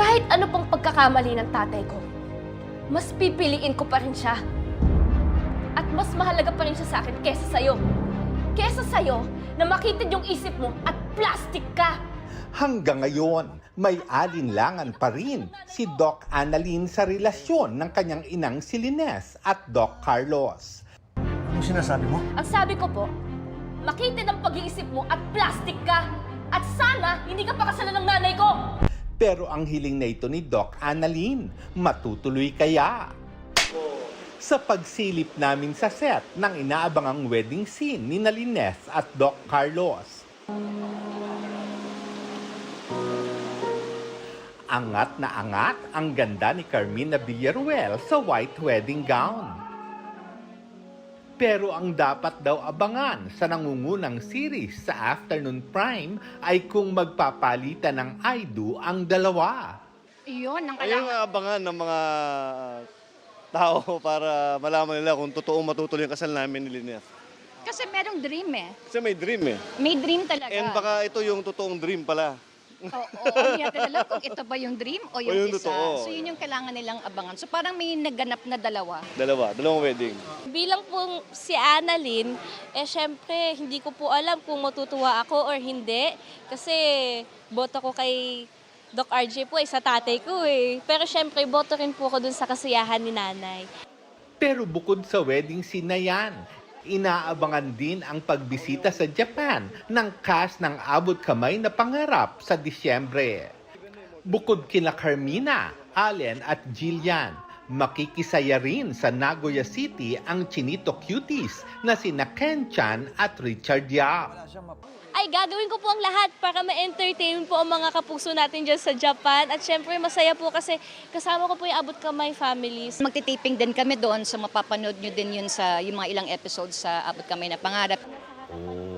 Kahit ano pang pagkakamali ng tatay ko, mas pipiliin ko pa rin siya. At mas mahalaga pa rin siya sa akin kesa sa'yo. Kesa sa'yo na makitid yung isip mo at plastic ka. Hanggang ngayon, may alinlangan pa rin si Doc Annalyn sa relasyon ng kanyang inang si Lines at Doc Carlos. Anong sinasabi mo? Ang sabi ko po, makitid ang pag-iisip mo at plastic ka. At sana, hindi ka pakasalan ng nanay ko. Pero ang hiling na ito ni Doc Annalyn, matutuloy kaya? Sa pagsilip namin sa set ng inaabangang wedding scene ni Nalines at Doc Carlos. Angat na angat ang ganda ni Carmina Villaruel sa white wedding gown. Pero ang dapat daw abangan sa nangungunang series sa afternoon prime ay kung magpapalitan ng I do ang dalawa. Yun, ang Ayun kailangan. ang abangan ng mga tao para malaman nila kung totoong matutuloy ang kasal namin ni Lynette. Kasi merong dream eh. Kasi may dream eh. May dream talaga. And baka ito yung totoong dream pala. Oo, hindi natin alam kung ito ba yung dream o yung, O yung isa. totoo. So yun yung kailangan nilang abangan. So parang may naganap na dalawa. Dalawa, dalawang wedding. Bilang po si Annalyn, eh syempre hindi ko po alam kung matutuwa ako or hindi. Kasi boto ko kay Doc RJ po eh, sa tatay ko eh. Pero syempre boto rin po ako dun sa kasiyahan ni nanay. Pero bukod sa wedding scene na yan, inaabangan din ang pagbisita sa Japan ng cast ng Abot Kamay na Pangarap sa Disyembre. Bukod kina Carmina, Allen at Jillian, makikisaya rin sa Nagoya City ang Chinito Cuties na sina Ken Chan at Richard Yap. Ay, gagawin ko po ang lahat para ma-entertain po ang mga kapuso natin dyan sa Japan. At syempre masaya po kasi kasama ko po yung Abot Kamay families. Magtitaping din kami doon. So mapapanood nyo din yun sa yung mga ilang episodes sa Abot Kami na Pangarap.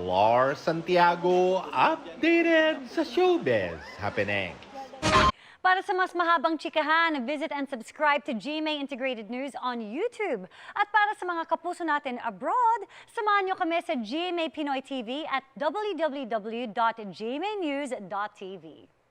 Lars Santiago, updated sa showbiz happening. Para sa mas mahabang chikahan, visit and subscribe to GMA Integrated News on YouTube. At para sa mga kapuso natin abroad, samahan nyo kami sa GMA Pinoy TV at www.gmanews.tv.